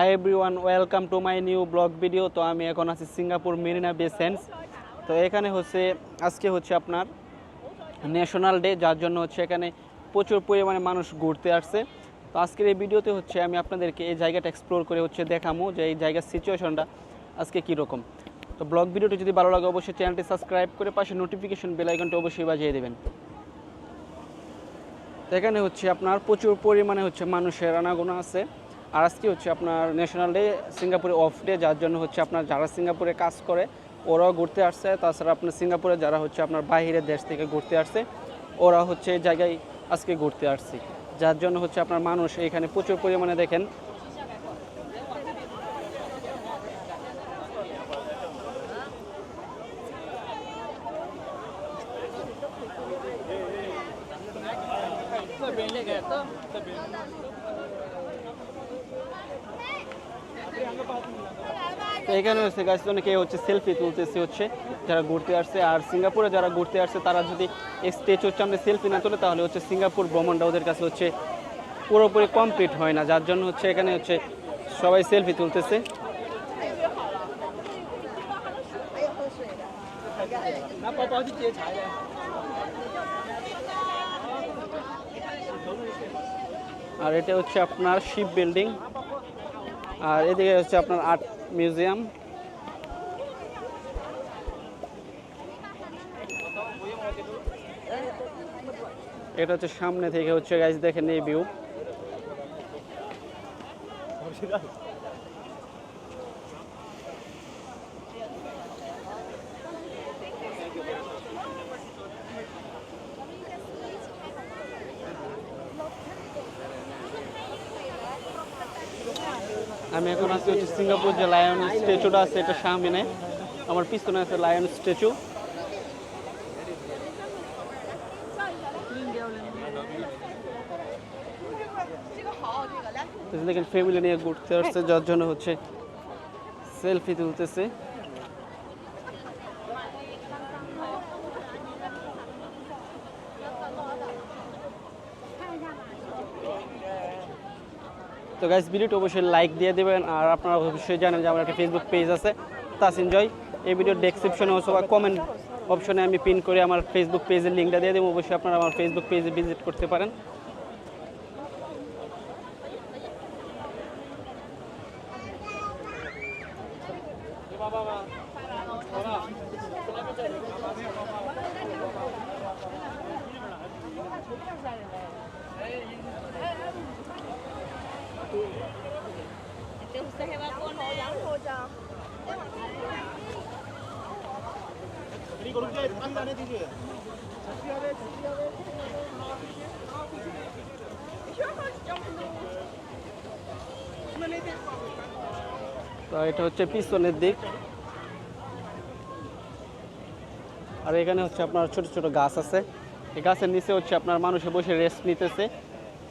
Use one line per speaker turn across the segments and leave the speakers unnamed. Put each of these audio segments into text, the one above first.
Hi everyone welcome to my new blog video তো আমি এখন আছি সিঙ্গাপুর মেরিনা বে সেন্স তো এখানে হচ্ছে, আজকে হচ্ছে আপনার ন্যাশনাল ডে, যার জন্য হচ্ছে এখানে প্রচুর পরিমাণে মানুষ ঘুরতে আসছে। তো আজকের এই ভিডিওতে হচ্ছে আমি আপনাদেরকে এই জায়গাটা এক্সপ্লোর করে হচ্ছে দেখামো যে এই জায়গার সিচুয়েশনটা আজকে কীরকম। তো ব্লগ ভিডিওটি যদি ভালো লাগে, অবশ্যই চ্যানেলটি সাবস্ক্রাইব করে পাশে নোটিফিকেশন বেল আইকনটি অবশ্যই বাজিয়ে দেবেন। এখানে হচ্ছে আপনার প্রচুর পরিমাণে হচ্ছে মানুষের আনাগোনা আছে। আর আজকে হচ্ছে আপনার ন্যাশনাল ডে সিঙ্গাপুরে অফ ডে যার জন্য হচ্ছে আপনার যারা সিঙ্গাপুরে কাজ করে, ওরাও ঘুরতে আসছে। তাছাড়া আপনার সিঙ্গাপুরে যারা হচ্ছে আপনার বাইরের দেশ থেকে ঘুরতে আসছে, ওরা হচ্ছে এই জায়গায় আজকে ঘুরতে আসছে। যার জন্য হচ্ছে আপনার মানুষ এখানে প্রচুর পরিমাণে দেখেন। তো এখানে হচ্ছে গাছ অনেকে হচ্ছে সেলফি তুলতেছে হচ্ছে, যারা ঘুরতে আসছে। আর সিঙ্গাপুরে যারা ঘুরতে আসছে, তারা যদি হচ্ছে আমরা সেলফি না তোলে, তাহলে হচ্ছে সিঙ্গাপুর ভ্রমণটা ওদের কাছে হচ্ছে পুরোপুরি কমপ্লিট হয় না। যার জন্য হচ্ছে এখানে হচ্ছে সবাই সেলফি তুলতেছে। আর এটা হচ্ছে আপনার শিপ বিল্ডিং আর এদিকে হচ্ছে আপনার আর্ট মিউজিয়াম। এটা হচ্ছে সামনে থেকে হচ্ছে গাছ দেখেন এই ভিউ আমি এখন আছি হচ্ছে সিঙ্গাপুর যে লায়ন স্ট্যাচুটা আছে, এটা সামনে। আমার পিছনে আছে লায়ন স্ট্যাচু দেখেন ফ্যামিলি নিয়ে ঘুরতে আসছে, যার জন্য হচ্ছে সেলফি তুলতেছে। তো গাইস ভিডিওটা অবশ্যই লাইক দিয়ে দেবেন, আর আপনারা অবশ্যই জানেন যে আমার একটা ফেসবুক পেজ আছে তাস এনজয় এই ভিডিওর ডেসক্রিপশনে অথবা কমেন্ট অপশনে আমি পিন করে আমার ফেসবুক পেজের লিঙ্কটা দিয়ে দেবো, অবশ্যই আপনারা আমার ফেসবুক পেজে ভিজিট করতে পারেন। তো এটা হচ্ছে পিছনের দিক। আর এখানে হচ্ছে আপনার ছোট ছোট গাছ আছে। এই গাছের নিচে হচ্ছে আপনার মানুষে বসে রেস্ট নিতেছে।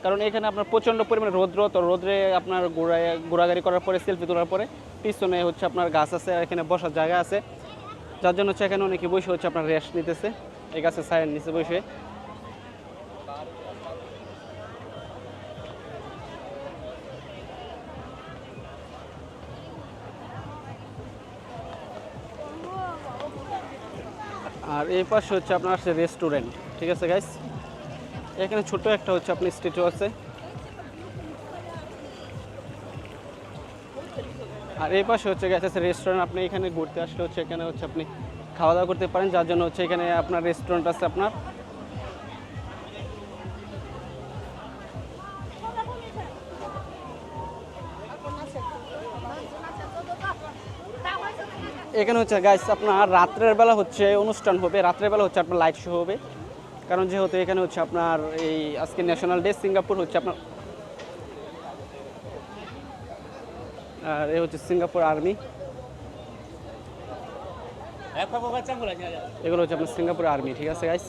কারণ এখানে আপনার প্রচণ্ড পরিমাণে রৌদ্র, তো রোদ্রে আপনার ঘোরায় ঘোরাঘুরি করার পরে, সেলফি তোলার পরে পিছনে হচ্ছে আপনার গাছ আছে আর এখানে বসার জায়গা আছে। যার জন্য হচ্ছে এখানে অনেকে বসে হচ্ছে আপনার রেস্ট নিতেছে। এই গাছের ছায়ের নিচে বসে। আর এই পাশে হচ্ছে আপনার আছে রেস্টুরেন্ট ঠিক আছে গাইস এখানে ছোট একটা হচ্ছে আপনি স্ট্যাচু আছে। আর এই পাশে হচ্ছে গেছে রেস্টুরেন্ট আপনি এখানে ঘুরতে আসলে হচ্ছে এখানে হচ্ছে আপনি খাওয়া দাওয়া করতে পারেন, যার জন্য হচ্ছে এখানে আপনার রেস্টুরেন্ট আছে আপনার। এখানে হচ্ছে গাইস আপনার রাত্রের বেলা হচ্ছে অনুষ্ঠান হবে, রাত্রের বেলা হচ্ছে আপনার লাইট শো হবে। কারণ যেহেতু এখানে হচ্ছে আপনার এই আজকে ন্যাশনাল ডে সিঙ্গাপুর হচ্ছে আপনার আর এ হচ্ছে সিঙ্গাপুর আর্মি এগুলো হচ্ছে আপনার সিঙ্গাপুর আর্মি ঠিক আছে গাইস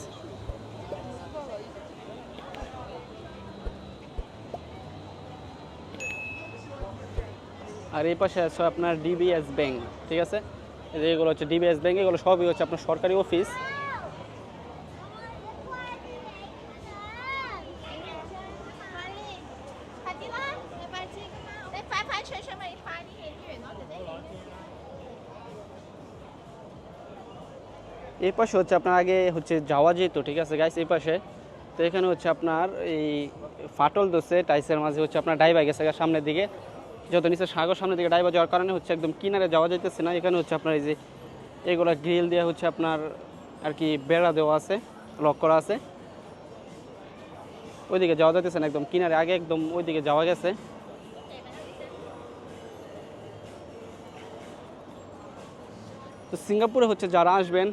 আর এই পাশে আছে আপনার ডিবিএস ব্যাংক ঠিক আছে? এগুলো হচ্ছে ডিবিএস ব্যাংক এগুলো সবই হচ্ছে আপনার সরকারি অফিস এই পাশে হচ্ছে আপনার আগে হচ্ছে যাওয়া যেত, ঠিক আছে গাইস এই পাশে। তো এখানে হচ্ছে আপনার এই ফাটল দোষে টাইসের মাঝে হচ্ছে আপনার ডাইবা গেছে সামনের দিকে। যত নিচে সাগর সামনের দিকে ডাইবা যাওয়ার কারণে হচ্ছে একদম কিনারে যাওয়া যাইতেছে না। এখানে হচ্ছে আপনার এই যে এগুলো গ্রিল দেওয়া হচ্ছে আপনার আর কি বেড়া দেওয়া আছে লক করা আছে। ওইদিকে যাওয়া যাইতেছে না, একদম কিনারে। আগে একদম ওইদিকে যাওয়া গেছে। তো সিঙ্গাপুরে হচ্ছে যারা আসবেন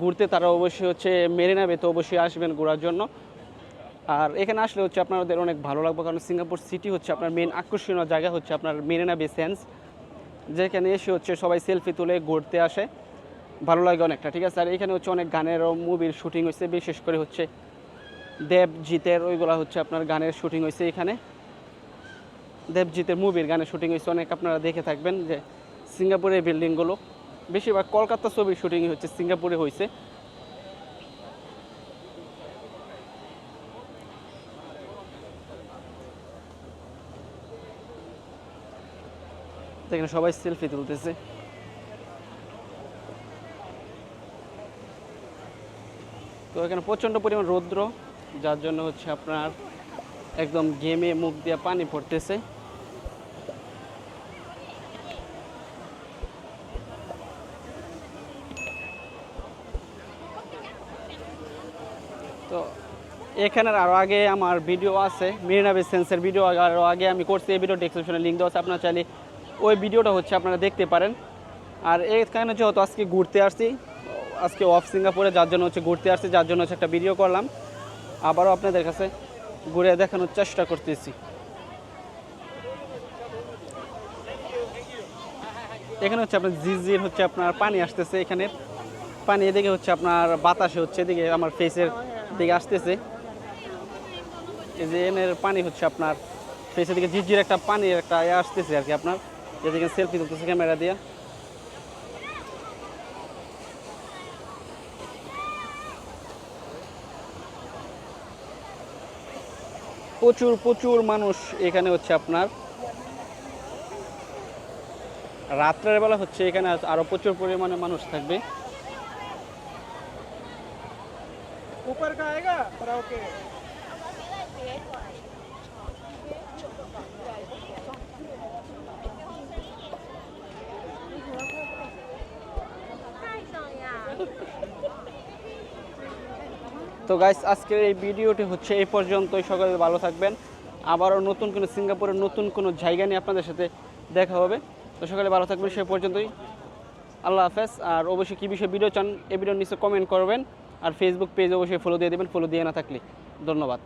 ঘুরতে তারা অবশ্যই হচ্ছে মেরিনা বেতে অবশ্যই আসবেন ঘোরার জন্য। আর এখানে আসলে হচ্ছে আপনাদের অনেক ভালো লাগবে, কারণ সিঙ্গাপুর সিটি হচ্ছে আপনার মেন আকর্ষণীয় জায়গা, হচ্ছে আপনার মেরিনা বে সেন্স যেখানে এসে হচ্ছে সবাই সেলফি তুলে ঘুরতে আসে। ভালো লাগে অনেকটা, ঠিক আছে? আর এখানে হচ্ছে অনেক গানেরও মুভির শুটিং হয়েছে, বিশেষ করে হচ্ছে দেবজিতের, ওইগুলা হচ্ছে আপনার গানের শুটিং হয়েছে এখানে। দেবজিতের মুভির গানের শুটিং হয়েছে, অনেক আপনারা দেখে থাকবেন যে সিঙ্গাপুরের বিল্ডিংগুলো বেশিরভাগ কলকাতা ছবির শুটিং হচ্ছে, সিঙ্গাপুরে হয়েছে এখানে সবাই সেলফি তুলতেছে। তো এখানে প্রচণ্ড পরিমাণ রৌদ্র, যার জন্য হচ্ছে আপনার একদম গেমে মুখ দিয়ে পানি পড়তেছে। তো এখানের আরও আগে আমার ভিডিও আছে, মেরিনা বে সেন্সের ভিডিও আরও আগে আমি করছি, এই ভিডিও ডেসক্রিপশনে লিঙ্ক দেওয়া আছে, আপনারা চাইলে ওই ভিডিওটা হচ্ছে আপনারা দেখতে পারেন। আর এখানে যেহেতু আজকে ঘুরতে আসছি, আজকে অফ সিঙ্গাপুরে, যার জন্য হচ্ছে ঘুরতে আসছি, যার জন্য হচ্ছে একটা ভিডিও করলাম। আবারও আপনাদের কাছে ঘুরে দেখানোর চেষ্টা করতেছি। এখানে হচ্ছে আপনার ঝিরঝির হচ্ছে আপনার পানি আসতেছে এখানে। পানি এদিকে হচ্ছে আপনার বাতাসে হচ্ছে, এদিকে আমার ফেসের দিকে আসতেছে। এই যে এনের পানি হচ্ছে আপনার ফেসের দিকে ঝিরঝির একটা পানির একটা ইয়ে আসতেছে আর কি আপনার। যেদিকে সেলফি তুলতেছে ক্যামেরা দিয়ে। প্রচুর প্রচুর মানুষ এখানে হচ্ছে আপনার। রাত্রের বেলা হচ্ছে এখানে আরও প্রচুর পরিমাণে মানুষ থাকবে। তো গাইস আজকের এই ভিডিওটি হচ্ছে এই পর্যন্তই। সকলে ভালো থাকবেন। আবারও নতুন কোনো সিঙ্গাপুরের নতুন কোনো জায়গা নিয়ে আপনাদের সাথে দেখা হবে। তো সকালে ভালো থাকবেন, সে পর্যন্তই। আল্লাহ হাফেজ। আর অবশ্যই কী বিষয়ে ভিডিও চান এই ভিডিও নিচে কমেন্ট করবেন। আর ফেসবুক পেজ অবশ্যই ফলো দিয়ে দেবেন ফলো দিয়ে না থাকলে। ধন্যবাদ।